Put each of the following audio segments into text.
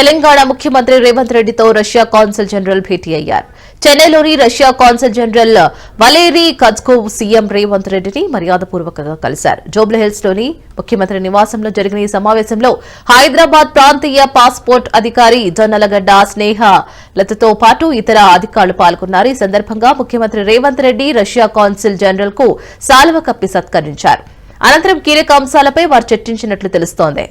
తెలంగాణ ముఖ్యమంత్రి రేవంత్ రెడ్డితో Russia consul general భేటీ అయ్యారు. చెన్నైలోని Russia consul general Valery Kazkov CM Revanth రెడ్డిని మర్యాదపూర్వకంగా కలిశారు. జోబ్లహిల్స్లోని ముఖ్యమంత్రి నివాసంలో జరిగిన ఈ సమావేశంలో హైదరాబాద్ ప్రాంతీయ పాస్పోర్ట్ అధికారి జొన్నలగడ్డ స్నేహ లతతో పాటు ఇతర అధికారులు పాల్గొన్నారు. ఈ సందర్భంగా ముఖ్యమంత్రి రేవంత్ రెడ్డి రష్యా కాన్సల్ జనరల్కు సాల్వ కప్పి సత్కరించారు. అనంతరం కీలక అంశాలపై వారు చర్చించినట్లు తెలుస్తోంది.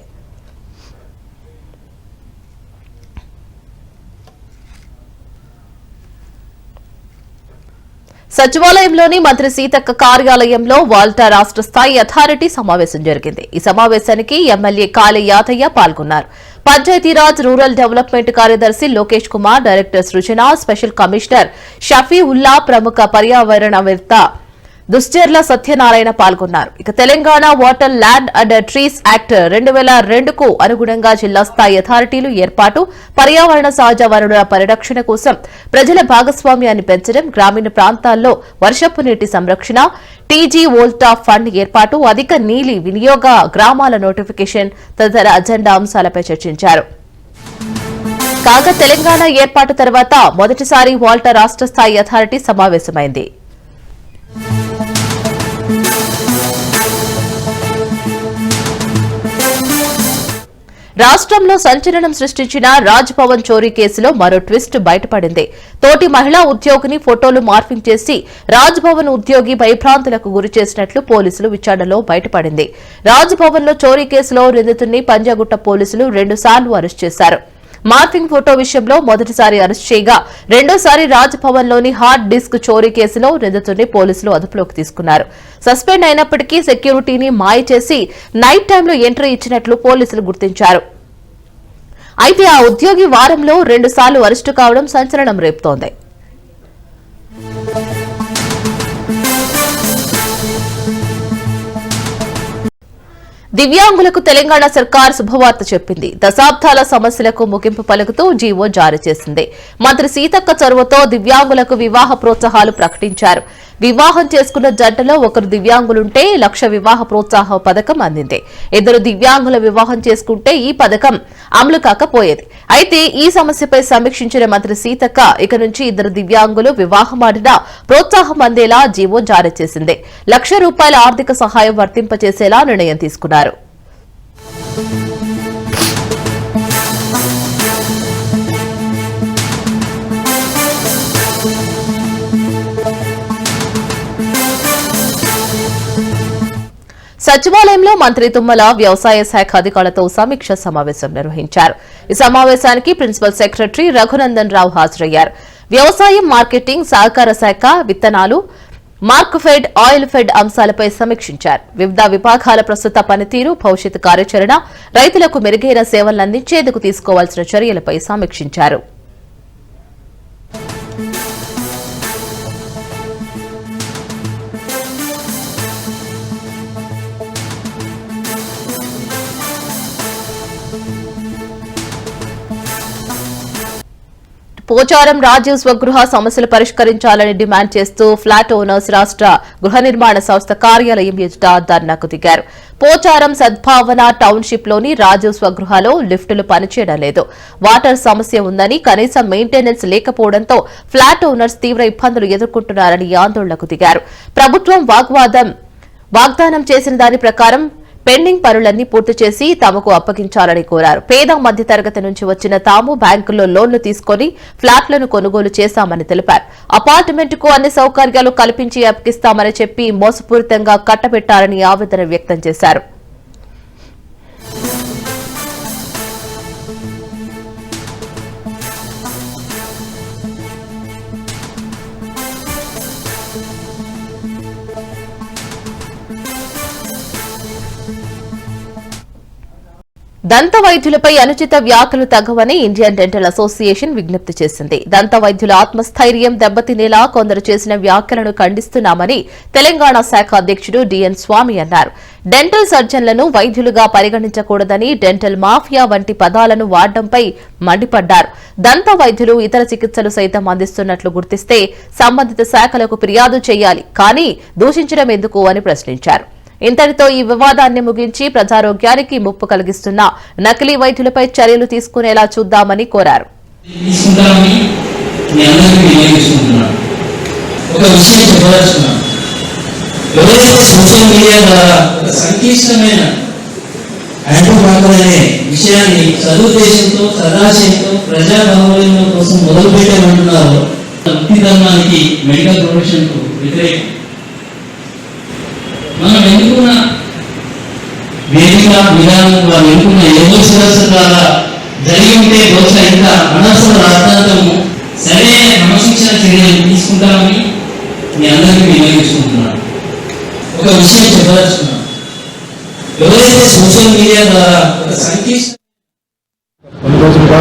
సచివాలయంలోని మంత్రి సీతక్క కార్యాలయంలో వాల్టా రాష్ట్ర స్థాయి అథారిటీ సమావేశం జరిగింది. ఈ సమావేశానికి ఎమ్మెల్యే కాళీ యాదయ్య పాల్గొన్నారు. పంచాయతీరాజ్ రూరల్ డెవలప్మెంట్ కార్యదర్శి Lokesh Kumar director Srujana special commissioner Shafiullah ప్రముఖ పర్యావరణవేత్త దుశ్చర్ల సత్యనారాయణ పాల్గొన్నారు. ఇక Telangana water land and trees act రెండు వేల రెండుకు అనుగుణంగా జిల్లా స్థాయి అథారిటీలు ఏర్పాటు పర్యావరణ సహజ వనరుల పరిరక్షణ కోసం ప్రజల భాగస్వామ్యాన్ని పెంచడం గ్రామీణ ప్రాంతాల్లో వర్షపు నీటి సంరక్షణ టీజీ వోల్టా ఫండ్ ఏర్పాటు అధిక నీలి వినియోగ గ్రామాల నోటిఫికేషన్ తదితర అజెండా అంశాలపై చర్చించారు. కాగా తెలంగాణ ఏర్పాటు తర్వాత మొదటిసారి వాల్టా రాష్ట్ర స్థాయి అథారిటీ సమావేశమైంది. రాష్ట్రంలో సంచలనం సృష్టించిన రాజ్ భవన్ చోరీ కేసులో మరో ట్విస్ట్ బయటపడింది. తోటి మహిళా ఉద్యోగిని ఫోటోలు మార్ఫింగ్ చేసి రాజ్ భవన్ ఉద్యోగి భయభ్రాంతులకు గురి చేసినట్లు పోలీసులు విచారణలో బయటపడింది. రాజ్ భవన్లో చోరీ కేసులో నిందితుడిని పంజాగుట్ట పోలీసులు రెండుసార్లు అరెస్ట్ చేశారు. మార్ఫింగ్ ఫోటో విషయంలో మొదటిసారి అరెస్ట్ చేయగా రెండోసారి రాజ్ భవన్లోని హార్డ్ డిస్క్ చోరీ కేసులో నిందితుడిని పోలీసులు అదుపులోకి తీసుకున్నారు. సస్పెండ్ అయినప్పటికీ సెక్యూరిటీని మాయ చేసి నైట్ టైంలో ఎంట్రీ ఇచ్చినట్లు పోలీసులు గుర్తించారు. అయితే ఆ ఉద్యోగి వారంలో రెండుసార్లు అరెస్టు కావడం సంచలనం రేపుతోంది. దివ్యాంగులకు తెలంగాణ సర్కార్ శుభవార్త చెప్పింది. దశాబ్దాల సమస్యలకు ముగింపు పలుకుతూ జీవో జారీ చేసింది. మంత్రి సీతక్క చొరవతో దివ్యాంగులకు వివాహ ప్రోత్సాహాలు ప్రకటించారు. వివాహం చేసుకున్న జంటలో ఒకరు దివ్యాంగులుంటే లక్ష వివాహ ప్రోత్సాహ పథకం అందింది. ఇద్దరు దివ్యాంగుల వివాహం చేసుకుంటే ఈ పథకం అమలు కాకపోయేది. అయితే ఈ సమస్యపై సమీక్షించిన మంత్రి సీతక్క ఇక నుంచి ఇద్దరు దివ్యాంగులు వివాహమాడినా ప్రోత్సాహం అందేలా జీవో జారీ చేసింది. లక్ష రూపాయల ఆర్థిక సహాయం వర్తింపచేసేలా నిర్ణయం తీసుకున్నారు. సచివాలయంలో మంత్రి తుమ్మల వ్యవసాయ శాఖ అధికారులతో సమీక్ష సమావేశం నిర్వహించారు. ఈ సమావేశానికి ప్రిన్సిపల్ సెక్రటరీ రఘునందన్ రావు హాజరయ్యారు. వ్యవసాయం మార్కెటింగ్ సహకార శాఖ విత్తనాలు మార్క్ఫెడ్ ఆయిల్ ఫెడ్ అంశాలపై సమీక్షించారు. వివిధ విభాగాల ప్రస్తుత పనితీరు భవిష్యత్ కార్యాచరణ రైతులకు మెరుగైన సేవలను అందించేందుకు తీసుకోవాల్సిన చర్యలపై సమీక్షించారు. పోచారం రాజీవ్ స్వగృహ సమస్యలు పరిష్కరించాలని డిమాండ్ చేస్తూ ఫ్లాట్ ఓనర్స్ రాష్ట్ర గృహ నిర్మాణ సంస్థ కార్యాలయం ఎదుట ధర్నాకు దిగారు. పోచారం సద్భావన టౌన్షిప్లోని రాజీవ్ స్వగృహలో లిఫ్టులు పనిచేయడం లేదు. వాటర్ సమస్య ఉందని కనీసం మెయింటెనెన్స్ లేకపోవడంతో ఫ్లాట్ ఓనర్స్ తీవ్ర ఇబ్బందులు ఎదుర్కొంటున్నారని ఆందోళనకు దిగారు. ప్రభుత్వం వాగ్వాదం వాగ్దానం చేసిన దాని ప్రకారం పెండింగ్ పనులన్నీ పూర్తి చేసి తమకు అప్పగించాలని కోరారు. పేద మధ్యతరగతి నుంచి వచ్చిన తాము బ్యాంకుల్లో లోన్లు తీసుకుని ఫ్లాట్లను కొనుగోలు చేశామని తెలిపారు. అపార్ట్మెంట్కు అన్ని సౌకర్యాలు కల్పించి అప్పగిస్తామని చెప్పి మోసపూరితంగా కట్టబెట్టారని ఆవేదన వ్యక్తం చేశారు. దంత వైద్యులపై అనుచిత వ్యాఖ్యలు తగ్గవని ఇండియన్ డెంటల్ అసోసియేషన్ విజ్ఞప్తి చేసింది. దంత వైద్యుల ఆత్మస్థైర్యం దెబ్బతినేలా కొందరు చేసిన వ్యాఖ్యలను ఖండిస్తున్నామని తెలంగాణ శాఖ అధ్యక్షుడు డిఎన్ స్వామి అన్నారు. డెంటల్ సర్జన్లను వైద్యులుగా పరిగణించకూడదని డెంటల్ మాఫియా వంటి పదాలను వాడడంపై మండిపడ్డారు. దంత వైద్యులు ఇతర చికిత్సలు సైతం అందిస్తున్నట్లు గుర్తిస్తే సంబంధిత శాఖలకు ఫిర్యాదు చేయాలి. కానీ దూషించడం ఎందుకు అని ప్రశ్నించారు. ఇంతటితో ఈ వివాదాన్ని ముగించి ప్రజారోగ్యానికి ముప్పు కలిగిస్తున్న నకిలీ వైద్యులపై చర్యలు తీసుకునేలా చూద్దామని కోరారు. తీసుకుంటామని మీ ఒక విషయం చెప్పదలుచుకున్నాను. ఎవరైతే సోషల్ మీడియా ద్వారా ఒక సంక్లిష్టమైన యాంటీబాకర్ విషయాన్ని సదుద్దేశంతో సదాశయంతో ప్రజా భావోద్యమం కోసం మొదలుపెట్టామంటున్నారో వృత్తి ధర్మానికి మెడికల్ ప్రొఫెషన్కు వ్యతిరేకం. మనం ఎన్నుకున్న వేదిక విధానం వారు ఎన్నుకున్న ఏదో శిరస్సు ద్వారా జరిగి ఉంటే బహుశా ఇంత అనవసర రాద్ధాంతము సరైన క్రమశిక్షణ చర్యలు తీసుకుంటామని మీ అందరికీ వినియోగించుకుంటున్నాను ఒక విషయం చెప్పదలుచుకున్నాను. ఎవరైతే సోషల్ మీడియా ద్వారా ఒక సంక్లిష్ట కొన్ని రోజులుగా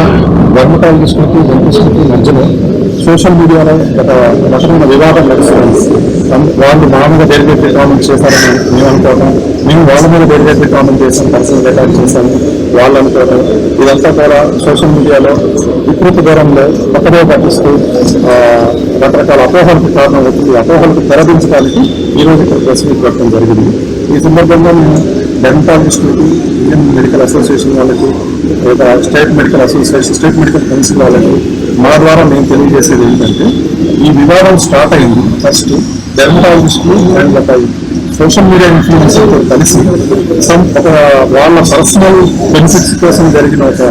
డెర్మటాలజిస్టులకి డెంటిస్టులకి మధ్యలో సోషల్ మీడియాలో గత రకమైన వివాదం నడుస్తుంది. వాళ్ళు మా మీద డెలిగేటెడ్ కామెంట్ చేశారని మేము అనుకోవటం మేము వాళ్ళ మీద డెలిగేటెడ్ కామెంట్ చేసాం పర్సనల్ అటాక్ చేశాము. వాళ్ళు అనుకోవటం. ఇదంతా కూడా సోషల్ మీడియాలో వికృత దూరంలో పక్కదో పట్టిస్తూ రకరకాల అపోహలకు కారణం అవుతుంది అపోహలకు తెరదించడానికి ఈ రోజు ఇక్కడ ప్రెస్ మీట్ పెట్టడం జరిగింది. ఈ సందర్భంగా మేము డెంటాలజిస్టులకి ఇండియన్ మెడికల్ అసోసియేషన్ వాళ్ళకి లేదా state medical association state medical council వాళ్ళకి మా ద్వారా మేము తెలియజేసేది ఏంటంటే ఈ వివాదం స్టార్ట్ అయింది. ఫస్ట్ డెర్మటాలజిస్టులు అండ్ ఒక సోషల్ మీడియా ఇన్ఫ్లుయెన్సర్తో కలిసి సమ్ ఒక వాళ్ళ పర్సనల్ బెనిఫిట్స్ కోసం జరిగిన ఒక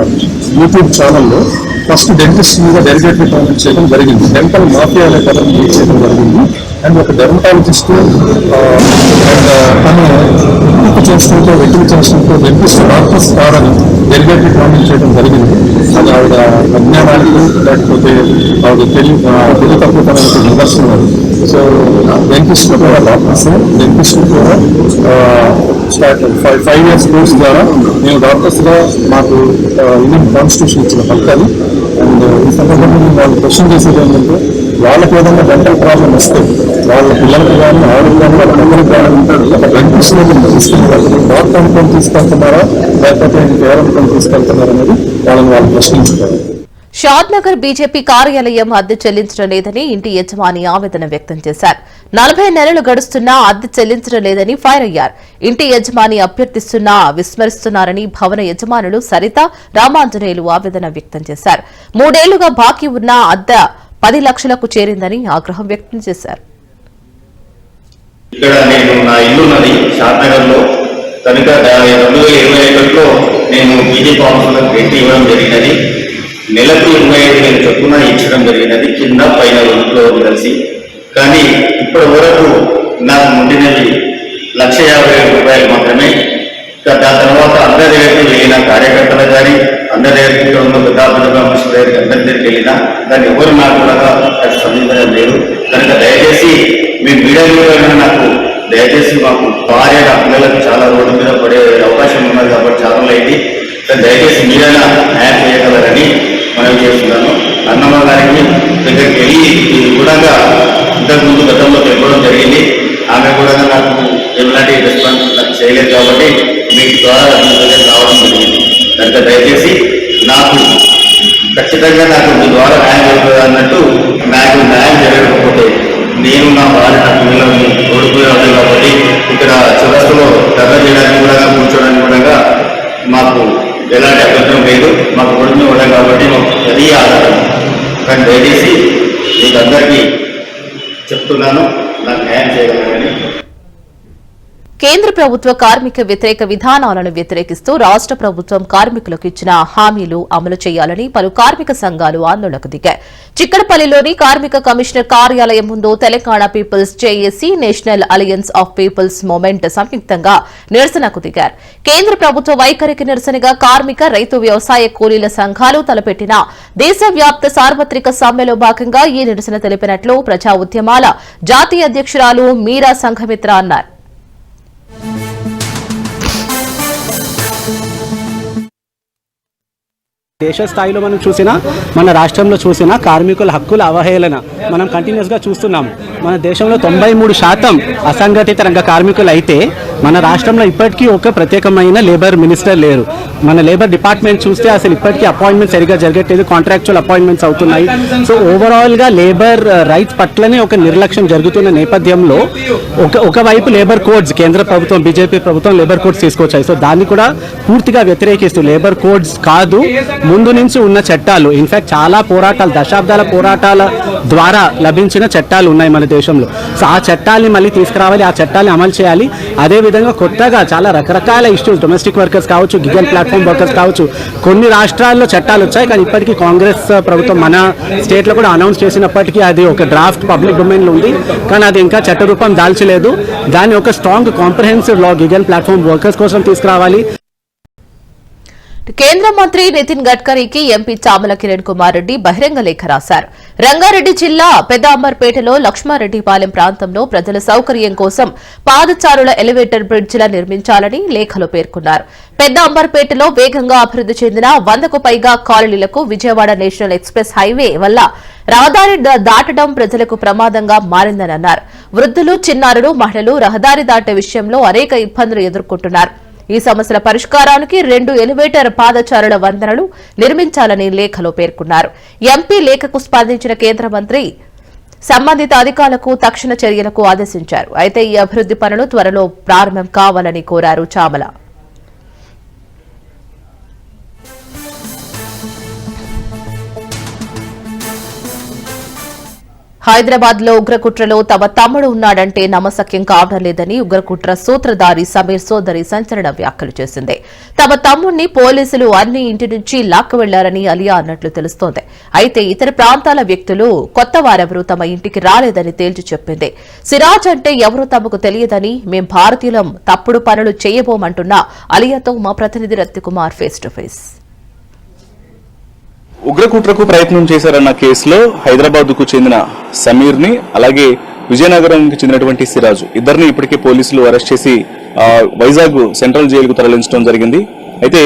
యూట్యూబ్ ఛానల్లో ఫస్ట్ డెంటిస్ట్ మీద డెలిగేటరీ కామెంట్ చేయడం జరిగింది. డెంటల్ మాఫియా అనే పదం యూజ్ చేయడం జరిగింది. అండ్ ఒక డెర్మటాలజిస్ట్ అండ్ తను ఇంటికి చేసుకుంటూ వెకిలి చేసుకుంటూ డెంటిస్ట్ డాక్టర్స్ ద్వారా డెలిగేటరీ కామెంట్ చేయడం జరిగింది. అది ఆవిడ అజ్ఞానానికి లేకపోతే ఆవిడ తెలివి తెలివి తక్కువతనానికి నిదర్శనం సో డెంటిస్ట్ కూడా డాక్టర్స్ డెంటిస్ట్ కూడా start five five years course ద్వారా నేను డాక్టర్స్గా మాకు ఇండియన్ కాన్స్టిట్యూషన్ ఇచ్చిన పక్కది ఈ సందర్భంగా వాళ్ళు క్వశ్చన్ చేసేది ఏంటంటే వాళ్ళకి ఏదైనా డెంటల్ ప్రాబ్లం వస్తే వాళ్ళ పిల్లలకు కానీ ఆవిడకి కానీ వాళ్ళ పిల్లలకి కానీ ఒక డెంటిస్ట్ దగ్గర తీసుకెళ్ళి డాక్టర్ అనుకొని తీసుకెళ్తున్నారా లేకపోతే ఇంకెవరనుకొని తీసుకెళ్తున్నారా అనేది వాళ్ళని వాళ్ళు ప్రశ్నించుకోవాలి షాద్ నగర్ బీజేపీ కార్యాలయం అద్దె చెల్లించడం లేదని ఇంటి యజమాని ఆవేదన వ్యక్తం చేశారు. నలభై నెలలు గడుస్తున్నా అద్దె చెల్లించడం లేదని ఫైర్ అయ్యారు. ఇంటి యజమాని అభ్యర్థిస్తున్నా విస్మరిస్తున్నారని భవన యజమానులు సరిత రామాంజనేయులు ఆవేదన వ్యక్తం చేశారు. మూడేళ్ళుగా బాకీ ఉన్న అద్దె పది లక్షలకు చేరిందని ఆగ్రహం వ్యక్తం చేశారు. ఇక్కడ నేను నా ఇల్లు ఉన్నది షాద్నగర్లో కనుక రెండు వేల ఇరవై ఒకటిలో నేను బీజేపీ ఆఫీసులకు పెట్టి ఇవ్వడం జరిగినది. నెలకు ఇరవై ఐదు వేల చొప్పున ఇచ్చడం జరిగినది. కింద పైన ఇంట్లో కలిసి కానీ ఇప్పటి వరకు నాకు ముండినది లక్ష యాభై వేల రూపాయలు మాత్రమే. దాని తర్వాత అందరి దగ్గరికి వెళ్ళిన కార్యకర్తలు కానీ అందరి దగ్గరికి ఉన్న పెద్ద పెద్ద మనుషుల దగ్గరికి అందరి దగ్గరికి వెళ్ళినా దాన్ని ఎవరు నాకు కూడా స్పందించడం లేదు కనుక దయచేసి మీ మీడియా నాకు దయచేసి మాకు భార్య నా పిల్లలకు చాలా రోడ్డు మీద పడే అవకాశం ఉన్నది కాబట్టి చాలా అయింది దయచేసి మీరైనా న్యాయం చేయగలరని మనం చేస్తున్నాను అన్నమ్మ గారికి దగ్గరికి వెళ్ళి కూడా ఇంతకుముందు గతంలో తెలపడం జరిగింది. ఆమె కూడా నాకు ఎలాంటి రెస్పాన్స్ నాకు చేయలేదు కాబట్టి మీకు ద్వారా మీ దగ్గరికి రావడం జరిగింది. కనుక దయచేసి నాకు ఖచ్చితంగా నాకు మీ ద్వారా న్యాయం జరుగుతుంది అన్నట్టు నాకు న్యాయం జరగకపోతే నేను నా భార్య నా పిల్లలను ఓడిపోయాను కాబట్టి ఇక్కడ చివరస్తులో ధర్మ చేయడానికి కూడా కూర్చోడానికి కూడా మాకు ఎలాంటి అభ్యంతరం లేదు. మాకు కొడుకుని ఉన్నాం కాబట్టి మాకు అది ఆధారం. కానీ దయచేసి మీకు అందరికీ చెప్తున్నాను నాకు న్యాయం చేయగలను కేంద్ర ప్రభుత్వ కార్మిక వ్యతిరేక విధానాలను వ్యతిరేకిస్తూ రాష్ట ప్రభుత్వం కార్మికులకు ఇచ్చిన హామీలు అమలు చేయాలని పలు కార్మిక సంఘాలు ఆందోళనకు దిగాయి. చిక్కడపల్లిలోని కార్మిక కమిషనర్ కార్యాలయం ముందు Telangana people's JAC national alliance of people's movement సంయుక్తంగా నిరసనకు దిగారు. కేంద్ర ప్రభుత్వ వైఖరికి నిరసనగా కార్మిక రైతు వ్యవసాయ కూలీల సంఘాలు తలపెట్టిన దేశవ్యాప్త సార్వత్రిక సమ్మెలో భాగంగా ఈ నిరసన తెలిపినట్లు ప్రజా ఉద్యమాల జాతీయ అధ్యక్షురాలు మీరా సంఘమిత్ర అన్నారు. దేశ స్థాయిలో మనం చూసినా మన రాష్ట్రంలో చూసినా కార్మికుల హక్కుల అవహేళన మనం కంటిన్యూస్గా చూస్తున్నాము. మన దేశంలో తొంభై మూడు శాతం అసంఘటిత రంగ కార్మికులు అయితే మన రాష్ట్రంలో ఇప్పటికీ ఒక ప్రత్యేకమైన లేబర్ మినిస్టర్ లేరు. మన లేబర్ డిపార్ట్మెంట్ చూస్తే అసలు ఇప్పటికీ అపాయింట్మెంట్ సరిగా జరగట్లేదు కాంట్రాక్చువల్ అపాయింట్మెంట్స్ అవుతున్నాయి. సో ఓవరాల్గా లేబర్ uh, రైట్స్ పట్లనే ఒక నిర్లక్ష్యం జరుగుతున్న నేపథ్యంలో ఒక ఒకవైపు లేబర్ కోడ్స్ కేంద్ర ప్రభుత్వం బీజేపీ ప్రభుత్వం లేబర్ కోడ్స్ తీసుకొచ్చాయి. సో దాన్ని కూడా పూర్తిగా వ్యతిరేకిస్తూ లేబర్ కోడ్స్ కాదు ముందు నుంచి ఉన్న చట్టాలు. ఇన్ఫ్యాక్ట్ చాలా పోరాటాలు దశాబ్దాల పోరాటాల ద్వారా లభించిన చట్టాలు ఉన్నాయి మన దేశంలో. సో ఆ చట్టాల్ని మళ్ళీ తీసుకురావాలి ఆ చట్టాన్ని అమలు చేయాలి. అదే విధంగా కొత్తగా చాలా రకరకాల ఇష్యూస్ డొమెస్టిక్ వర్కర్స్ కావచ్చు గిగన్ ప్లాట్ఫామ్ వర్కర్స్ కావచ్చు కొన్ని రాష్ట్రాల్లో చట్టాలు వచ్చాయి కానీ ఇప్పటికీ కాంగ్రెస్ uh, ప్రభుత్వం మన స్టేట్లో కూడా అనౌన్స్ చేసినప్పటికీ అది ఒక డ్రాఫ్ట్ పబ్లిక్ డొమైన్లో ఉంది. కానీ అది ఇంకా చట్టరూపం దాల్చలేదు. దాన్ని ఒక strong comprehensive law gig and platform workers కోసం తీసుకురావాలి. కేంద్ర మంత్రి నితిన్ గడ్కరీకి ఎంపీ చామల కిరణ్ కుమార్ రెడ్డి బహిరంగ లేఖ రాశారు. రంగారెడ్డి జిల్లా పెద్ద అంబర్పేటలో లక్ష్మారెడ్డిపాలెం ప్రాంతంలో ప్రజల సౌకర్యం కోసం పాదచారుల ఎలివేటర్ బ్రిడ్జిల నిర్మించాలని లేఖలో పేర్కొన్నారు. పెద్ద అంబర్పేటలో వేగంగా అభివృద్ది చెందిన వందకు పైగా కాలనీలకు విజయవాడ నేషనల్ ఎక్స్ప్రెస్ హైవే వల్ల రహదారి దాటడం ప్రజలకు ప్రమాదంగా మారిందని అన్నారు వృద్ధులు చిన్నారులు మహిళలు రహదారి దాటే విషయంలో అనేక ఇబ్బందులు ఎదుర్కొంటున్నారు. ఈ సమస్యల పరిష్కారానికి రెండు ఎలివేటర్ పాదచారుల వందనలు నిర్మించాలని లేఖలో పేర్కొన్నారు. ఎంపీ లేఖకు స్పందించిన కేంద్ర మంత్రి సంబంధిత అధికారులకు తక్షణ చర్యలకు ఆదేశించారు. అయితే ఈ అభివృద్ది పనులు త్వరలో ప్రారంభం కావాలని కోరారు చామల. హైదరాబాద్లో ఉగ్రకుట్రలో తమ తమ్ముడు ఉన్నాడంటే నమ్మసక్యం కావడం లేదని ఉగ్రకుట్ర సూత్రధారి సమీర్ సోదరి సంచలన వ్యాఖ్యలు చేసింది. తమ తమ్ముడిని పోలీసులు అన్ని ఇంటి నుంచి లాక్కు వెళ్ళారని అలియా అన్నట్లు తెలుస్తోంది. అయితే ఇతర ప్రాంతాల వ్యక్తులు కొత్త వారెవరూ తమ ఇంటికి రాలేదని తేల్చి చెప్పింది. సిరాజ్ అంటే ఎవరూ తమకు తెలియదని మేం భారతీయులం తప్పుడు పనులు చేయబోమంటున్న అలియాతో మా ప్రతినిధి రత్తికుమార్ ఫేస్ టు ఫేస్. ఉగ్రకుట్రకు ప్రయత్నం చేశారన్న కేసులో హైదరాబాద్కు చెందిన సమీర్ని అలాగే విజయనగరంకి చెందినటువంటి సిరాజు ఇద్దరిని ఇప్పటికే పోలీసులు అరెస్ట్ చేసి వైజాగ్ సెంట్రల్ జైలుకు తరలించడం జరిగింది. అయితే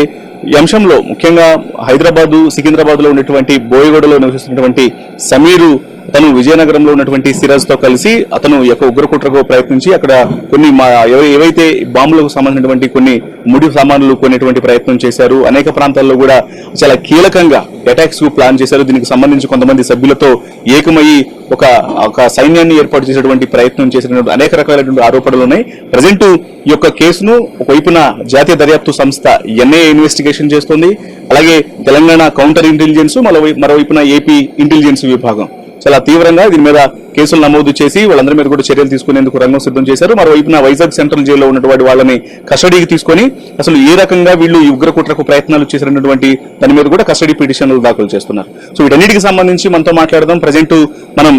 ఈ అంశంలో ముఖ్యంగా హైదరాబాదు సికింద్రాబాద్లో ఉన్నటువంటి బోయగూడలో నివసిస్తున్నటువంటి సమీరు తను విజయనగరంలో ఉన్నటువంటి సిరాజ్తో కలిసి అతను యొక్క ఉగ్రకుట్రకు ప్రయత్నించి అక్కడ కొన్ని మా ఏవైతే బాంబులకు సంబంధించినటువంటి కొన్ని ముడి సామాన్లు కొనేటువంటి ప్రయత్నం చేశారు అనేక ప్రాంతాల్లో కూడా చాలా కీలకంగా అటాక్స్కు ప్లాన్ చేశారు. దీనికి సంబంధించి కొంతమంది సభ్యులతో ఏకమయ్యి ఒక ఒక సైన్యాన్ని ఏర్పాటు చేసేటువంటి ప్రయత్నం చేసినటువంటి అనేక రకాలైనటువంటి ఆరోపణలు ఉన్నాయి. ప్రజెంట్ ఈ యొక్క కేసును ఒకవైపున జాతీయ దర్యాప్తు సంస్థ ఎన్ఐఏ ఇన్వెస్టిగేషన్ చేస్తుంది. అలాగే తెలంగాణ కౌంటర్ ఇంటెలిజెన్స్ మరోవైపున ఏపీ ఇంటెలిజెన్స్ విభాగం. చాలా తీవ్రంగా దీని మీద కేసులు నమోదు చేసి వాళ్ళందరి మీద కూడా చర్యలు తీసుకునేందుకు రంగం సిద్ధం చేశారు. మరోవైపున వైజాగ్ సెంట్రల్ జైల్లో ఉన్నటువంటి వాళ్ళని కస్టడీకి తీసుకొని అసలు ఏ రకంగా వీళ్ళు ఈ ఉగ్రకుట్రకు ప్రయత్నాలు చేసినటువంటి దాని మీద కూడా కస్టడీ పిటిషన్లు దాఖలు చేస్తున్నారు. సో వీటన్నిటికి సంబంధించి మనతో మాట్లాడదాం. ప్రజెంట్ మనం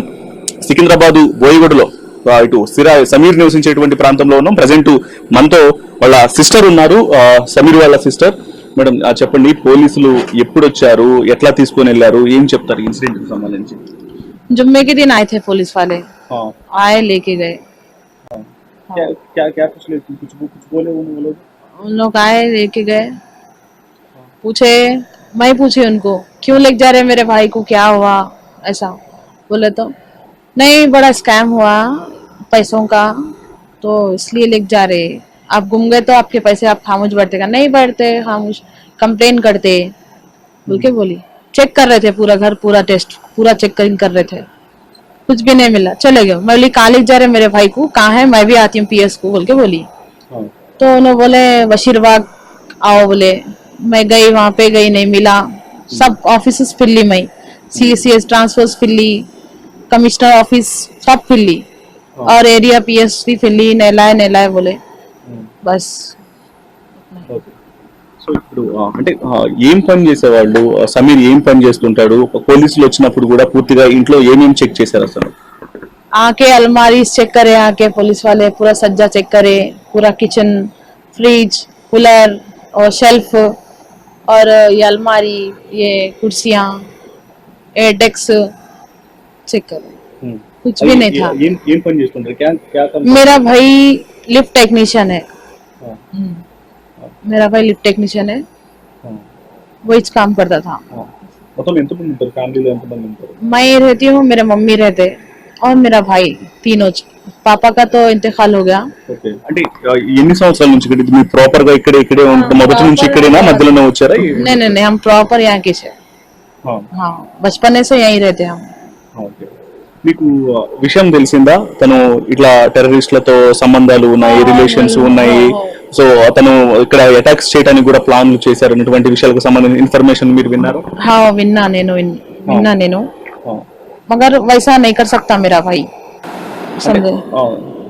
సికింద్రాబాదు బోయగూడలో ఇటు సిరా సమీర్ నివసించేటువంటి ప్రాంతంలో ఉన్నాం. ప్రజెంట్ మనతో వాళ్ళ సిస్టర్ ఉన్నారు. సమీర్ వాళ్ళ సిస్టర్. మేడం చెప్పండి పోలీసులు ఎప్పుడు వచ్చారు ఎట్లా తీసుకొని వెళ్ళారు? ఏం చెప్తారు ఇన్సిడెంట్కి సంబంధించి? जुम्मे के दिन आए थे पुलिस वाले। आए लेके गए। क्या क्या क्या कुछ कुछ कुछ बोले उन लोग उन लोग आए लेके गए। पूछे मैं पूछी उनको क्यों लेके जा रहे मेरे भाई को? क्या हुआ? ऐसा। बोले तो नहीं बड़ा स्कैम हुआ पैसों का तो इसलिए लेके जा रहे। आप गुम गए तो आपके पैसे आप खामोश बैठते का? नहीं बैठते खामोश कंप्लेन करते। बोल के बोली। चेक कर रहे थे पूरा घर पूरा टेस्ट पूरा चेकिंग कर रहे थे। कुछ भी नहीं मिला। चले गए। मैं बोली कहाँ जा रहे मेरे भाई को। कहाँ है? मैं भी आती हूँ पीएस को बोल के बोली। तो उन्होंने बोले बशीरबाग आओ बोले। मैं गई वहाँ पे गई नहीं मिला। सब ऑफ़िस फिर ली मैं सी सी एस ट्रांसफ़र फिर ली कमिश्नर ऑफ़िस सब फिर ली और एरिया पीएस भी फिर ली नहलाए नहलाए बोले। बस। సో ఇప్పుడు ఆ, అంటే ఆ, ఏం పని చేసేవాళ్ళు ఆ, సమీర్ ఏం పని చేస్తుంటాడు పోలీసులు వచ్చినప్పుడు కూడా పూర్తిగా ఇంట్లో ఏమేమి చెక్ చేశారు అసలు आके अलमारी चेक करे आके पुलिस वाले पूरा सज्जा चेक करे पूरा किचन फ्रिज कूलर और शेल्फ और ये अलमारी ये कुर्सियां ये डेस्क चेक करे कुछ भी नहीं था ఏం ఏం పని చేస్తుంటారు క్యా క్యా కమ్ मेरा भाई लिफ्ट टेक्नीशियन है हम्म। मेरा भाई लिफ्ट टेक्नीशियन है वो इस काम करता था మొత్తం ఎంతమంది ఉంటారు ఫ్యామిలీలో ఎంతమంది ఉంటారు मैं रहती हूँ मेरे मम्मी रहते और मेरा भाई तीनों च- पापा का तो इंतकाल हो गया ఓకే అంటే ఆ, ఎన్ని సంవత్సరాల నుంచి ఇక్కడ మీరు ప్రాపర్ గా ఇక్కడే ఇక్కడే ఉంటున్నారు మొదటి నుంచి ఇక్కడేనా మధ్యలోనే వచ్చారా नहीं नहीं नहीं हम प्रॉपर यहाँ के से ఆ, हाँ बचपन से यहीं रहते हम ఓకే. మీకు ఆ, విషయం తెలిసిందా తను ఇట్లా టెర్రరిస్టులతో సంబంధాలు ఉన్నాయి రిలేషన్స్ ఉన్నాయి సో అతను ఇక్కడ అటాక్స్ చేయడానికి కూడా ప్లాన్లు చేశారు అన్నటువంటి విషయాలకు సంబంధించిన ఇన్ఫర్మేషన్ మీరు విన్నారు हाँ विन्ना नैनो विन्ना नैनो मगर वैसा नहीं कर सकता मेरा भाई समझे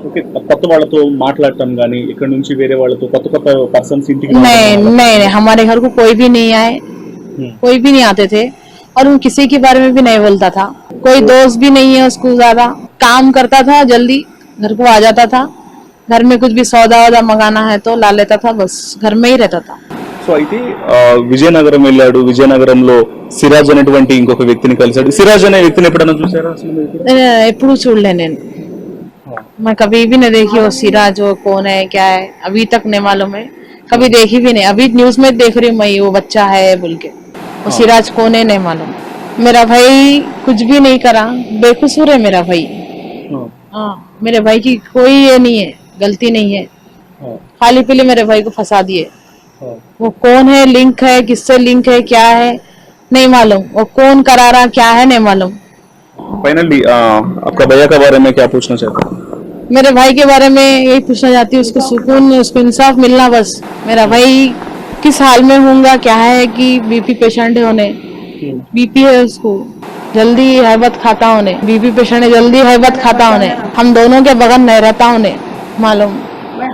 ఓకే కొత్త వాళ్ళతో మాట్లాడటం కానీ ఇక్కడ నుంచి వేరే వాళ్ళతో కొత్త కొత్త పర్సన్స్ ఇంటికి नहीं नहीं नहीं हमारे घर को कोई भी नहीं आए कोई भी नहीं आते थे और उन किसी के बारे में भी नहीं बोलता था कोई दोस्त भी नहीं है उसको ज्यादा काम करता था जल्दी घर को आ जाता था घर में कुछ भी सौदा वौदा मंगाना है तो ला लेता था बस घर में ही रहता था సో అయితే ఆ, విజయనగరం వెళ్ళాడు విజయనగరంలో సిరాజ్ అనేటువంటి ఇంకొక వ్యక్తిని కలిశాడు సిరాజ్ అనే వ్యక్తిని ఎప్పుడైనా చూసారా అసలు మీరు? मैंने ఎప్పుడు చూడలే నేను मैं कभी भी नहीं देखी वो सिराज वो कौन है क्या है अभी तक नहीं मालूम है कभी देखी भी नहीं अभी न्यूज में देख रही हूँ मैं वो बच्चा है बोल के वो सिराज कौन है नहीं मालूम। मेरा भाई कुछ भी नहीं करा बेकसूर है मेरा भाई। हाँ। मेरे भाई की कोई ये नहीं है गलती नहीं है। खाली पीली मेरे भाई को फंसा दिए। वो कौन है लिंक है किससे लिंक है क्या है नहीं मालूम। वो कौन करा रहा क्या है नहीं मालूम। फाइनली आपका भैया के बारे में क्या पूछना चाहते हैं? मेरे भाई के बारे में यही पूछना चाहती हूँ उसको सुकून उसको इंसाफ मिलना बस। मेरा भाई किस हाल में होगा क्या है कि बीपी पेशेंट है उन्हें? बीपी है उसको। जल्दी हैबत खाता होने बीपी पेशेंट है जल्दी हैबत खाता होने हम दोनों के बगन नहीं रहता उन्हें मालूम।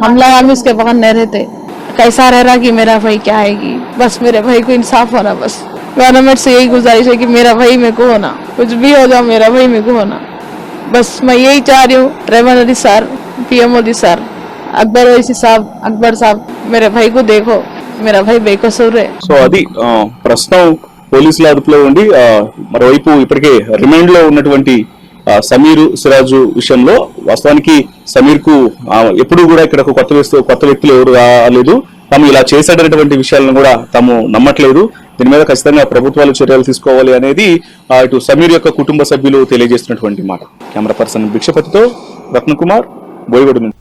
हम लोग हम इसके बगन नहीं रहते। कैसा रह रहा कि मेरा भाई क्या है कि बस मेरे भाई को इंसाफ होना बस। गवर्नमेंट से यही गुजारिश है कि मेरा भाई मेरे को होना। कुछ भी हो जाओ मेरा भाई मेरे को होना। बस मैं यही चाह रही हूँ Raven Modi sir PM Modi sir Akbar Owaisi साहब अकबर साहब मेरे भाई को देखो। मेरा भाई बेकसूर है సో అది ఆ, ప్రస్తుతం పోలీసుల అదుపులో ఉండి ఆ, మరోవైపు ఇప్పటికే రిమైండ్ లో ఉన్నటువంటి ఆ, సమీరు సిరాజు విషయంలో వాస్తవానికి సమీర్ కు ఎప్పుడు కూడా ఇక్కడ ఒక కొత్త వ్యక్తి కొత్త వ్యక్తులు ఎవరు రాలేదు తాము ఇలా చేశాడనేటువంటి విషయాలను కూడా తాము నమ్మట్లేదు దీని మీద ఖచ్చితంగా ప్రభుత్వాలు చర్యలు తీసుకోవాలి అనేది ఆ, ఇటు సమీర్ యొక్క కుటుంబ సభ్యులు తెలియజేస్తున్నటువంటి మాట కెమెరా పర్సన్ భిక్షపతితో రత్నకుమార్ బోయగొడు నుంచి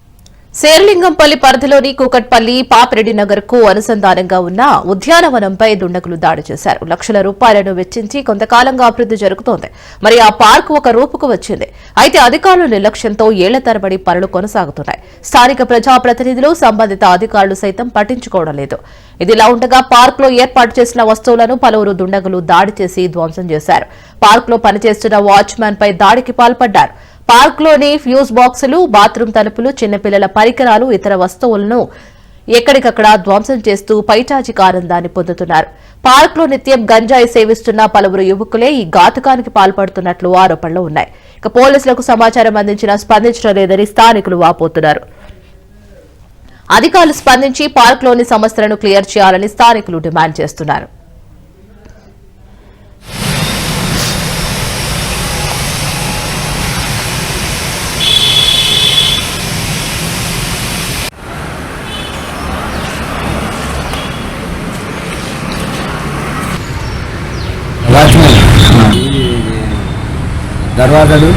శేర్లింగంపల్లి పరిధిలోని కూకట్పల్లి పాపిరెడ్డి నగర్కు అనుసంధానంగా ఉన్న ఉద్యానవనంపై దుండగులు దాడి చేశారు. లక్షల రూపాయలను వెచ్చించి కొంతకాలంగా అభివృద్ది జరుగుతోంది. మరి ఆ పార్క్ ఒక రూపుకు వచ్చింది. అయితే అధికారుల నిర్లక్ష్యంతో ఏళ్ళ తరబడి పనులు కొనసాగుతున్నాయి. స్థానిక ప్రజాప్రతినిధులు సంబంధిత అధికారులు సైతం పట్టించుకోవడం లేదు. ఇదిలా ఉండగా పార్క్లో ఏర్పాటు చేసిన వస్తువులను పలువురు దుండగులు దాడి చేసి ధ్వంసం చేశారు. పార్క్లో పనిచేస్తున్న వాచ్మ్యాన్ పై దాడికి పాల్పడ్డారు. పార్క్లోని ఫ్యూజ్ బాక్సులు బాత్రూమ్ తలుపులు చిన్నపిల్లల పరికరాలు ఇతర వస్తువులను ఎక్కడికక్కడ ధ్వంసం చేస్తూ పైచాచిక ఆనందాన్ని పొందుతున్నారు. పార్క్లో నిత్యం గంజాయి సేవిస్తున్న పలువురు యువకులే ఈ ఘాతుకానికి పాల్పడుతున్నట్లు ఆరోపణలు ఉన్నాయి. ఇక పోలీసులకు సమాచారం అందించినా స్పందించడం లేదని స్థానికులు వాపోతున్నారు. అధికారులు స్పందించి పార్క్లోని సమస్యలను క్లియర్ చేయాలని స్థానికులు డిమాండ్ చేస్తున్నారు వాచ్మెన్ ఈ దర్వాజాలు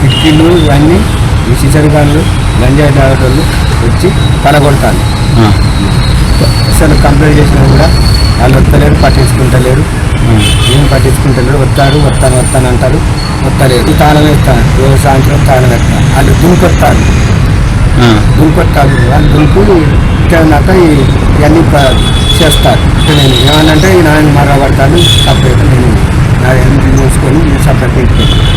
కిటికీలు ఇవన్నీ ఈ సిసరిగాళ్ళు గంజాయి తాగేటోళ్ళు వచ్చి పడగొడతాను అసలు కంప్లైంట్ చేసినా కూడా వాళ్ళు వస్తలేరు పట్టించుకుంటలేరు. ఏం పట్టించుకుంటలేరు వస్తారు వస్తాను వస్తాను అంటారు వస్తలేరు. తాళం వేస్తాను రోజు సాయంత్రం తాళం వేస్తాను వాళ్ళు దుంకొస్తారు. దుంకొస్తారు. వాళ్ళు దుంకు ఇక్కడనాక ఇవన్నీ చేస్తారు. నేను ఏమన్నంటే ఈ నాయన మరబడతాను సపరేట్ నేను నా ఎన్ని చూసుకొని నేను సపరేట్ వెళ్ళాను.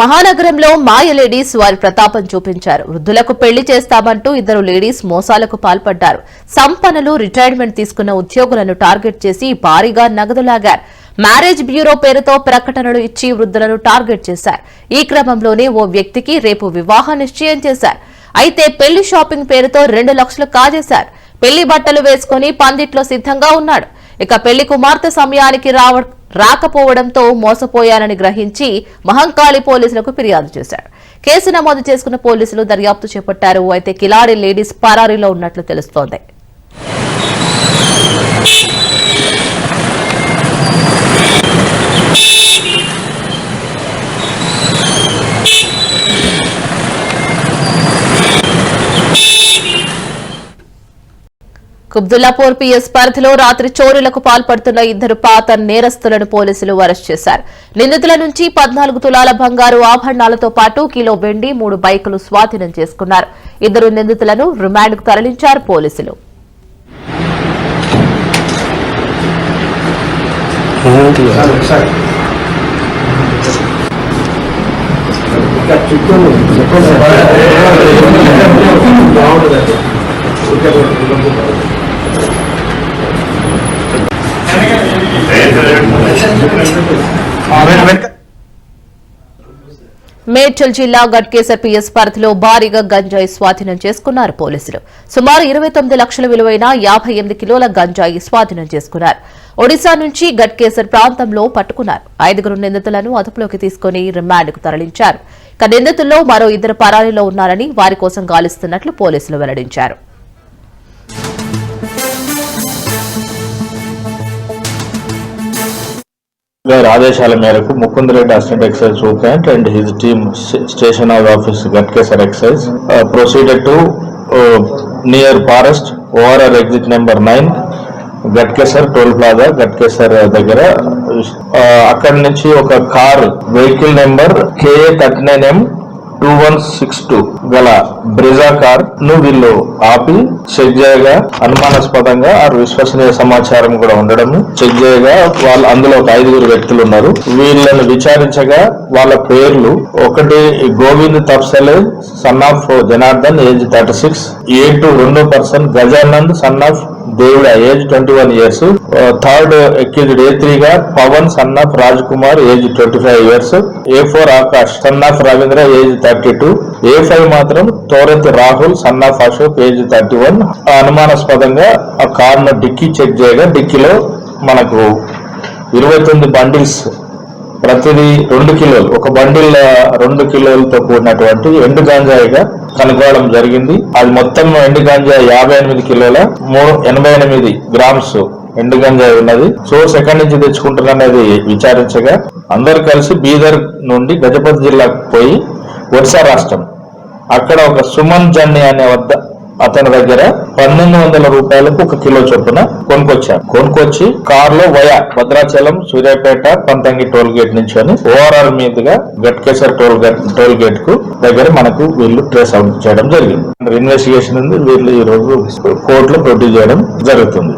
మహానగరంలో మాయ లేడీస్ వారి ప్రతాపం చూపించారు. వృద్ధులకు పెళ్ళి చేస్తామంటూ ఇద్దరు లేడీస్ మోసాలకు పాల్పడ్డారు. సంపన్నులు రిటైర్మెంట్ తీసుకున్న ఉద్యోగులను టార్గెట్ చేసి భారీగా నగదు లాగారు మ్యారేజ్ బ్యూరో పేరుతో ప్రకటనలు ఇచ్చి వృద్ధులను టార్గెట్ చేశారు. ఈ క్రమంలోనే ఓ వ్యక్తికి రేపు వివాహ నిశ్చయం చేశారు. అయితే పెళ్ళి షాపింగ్ పేరుతో రెండు లక్షలు కాజేశారు. పెళ్ళి బట్టలు వేసుకుని పందిట్లో సిద్ధంగా ఉన్నాడు. ఇక పెళ్ళి కుమార్తె సమయానికి రావ రాకపోవడంతో మోసపోయానని గ్రహించి మహంకాళి పోలీసులకు ఫిర్యాదు చేశాడు కేసు నమోదు చేసుకున్న పోలీసులు దర్యాప్తు చేపట్టారు. అయితే కిలాడి లేడీస్ పరారీలో ఉన్నట్లు తెలుస్తోంది. కుబ్దుల్లాపూర్ పిఎస్ పరిధిలో రాత్రి చోరీలకు పాల్పడుతున్న ఇద్దరు పాత నేరస్తులను పోలీసులు అరెస్ట్ చేశారు. నిందితుల నుంచి పద్నాలుగు తులాల బంగారు ఆభరణాలతో పాటు కిలో వెండి మూడు బైకులు స్వాధీనం చేసుకున్నారు. ఇద్దరు నిందితులను రిమాండ్కు తరలించారు పోలీసులు. మేడ్చల్ జిల్లా గట్కేసర్ పిఎస్ పరిధిలో భారీగా గంజాయి స్వాధీనం చేసుకున్నారు పోలీసులు. సుమారు ఇరవై తొమ్మిది లక్షల విలువైన యాభై ఎనిమిది కిలోల గంజాయి స్వాధీనం చేసుకున్నారు. ఒడిశా నుంచి గట్కేసర్ ప్రాంతంలో పట్టుకున్నారు. ఐదుగురు నిందితులను అదుపులోకి తీసుకుని రిమాండ్కు తరలించారు. ఇక నిందితుల్లో మరో ఇద్దరు పరారీలో ఉన్నారని వారి కోసం గాలిస్తున్నట్లు పోలీసులు వెల్లడించారు. గారి ఆదేశాల మేరకు Mukunda Reddy assistant excise superintendent and his team station house office Ghatkesar excise. Proceeded to near forest ORR exit number nine Ghatkesar toll plaza Ghatkesar దగ్గర. అక్కడ అక్కడి నుంచి ఒక car vehicle number KA thirty nine M two one six two గల Brezza కార్ను వీళ్ళు ఆపి check చేయగా అనుమానాస్పదంగా ఆ విశ్వసనీయ సమాచారం కూడా ఉండడం చెక్ చేయగా వాళ్ళు అందులో ఒక ఐదుగురు వ్యక్తులు ఉన్నారు. వీళ్ళని విచారించగా వాళ్ళ పేర్లు ఒకటి Govind Tapsale son of Janardhan age thirty six A two రెండో person Gajanand son of Devuda age twenty one years third accused A three గా Pavan son of Raj Kumar age twenty five years A four Akash son of Ravindra age thirty two A five మాత్రం Thorat Rahul son of Ashok age thirty one అనుమానాస్పదంగా ఆ కార్ను dicky check చేయగా డిక్కీలో మనకు ఇరవై తొమ్మిది bundles ప్రతిదీ రెండు కిలోలు. ఒక బండిల్ రెండు కిలోలతో కూడినటువంటి ఎండు గాంజాయిగా కనుగొనడం జరిగింది. అది మొత్తం ఎండు గంజా యాభై ఎనిమిది కిలోల మూడు ఎనభై ఎనిమిది గ్రామ్స్ ఎండు గంజాయి ఉన్నది. సోర్స్ ఎక్కడి నుంచి తెచ్చుకుంటారనేది విచారించగా అందరు కలిసి బీదర్ నుండి గజపతి జిల్లాకు పోయి ఒడిశా రాష్ట్రం. అక్కడ ఒక సుమన్ జన్ని అనే వద్ద అతని దగ్గర పన్నెండు వందల రూపాయలకు ఒక కిలో చొప్పున కొనుక్కొచ్చారు కొనుక్కొచ్చి కార్లో via Bhadrachalam Suryapet Panthangi toll gate నుంచి అని ఓఆర్ఆర్ మీదుగా గట్కేసర్ టోల్ గేట్ టోల్ గేట్కు దగ్గర మనకు వీళ్ళు ట్రేస్ అవుట్ చేయడం జరిగింది. ఇన్వెస్టిగేషన్ ఉంది వీళ్ళు ఈ రోజు కోర్టులో ప్రొడ్యూస్ చేయడం జరుగుతుంది.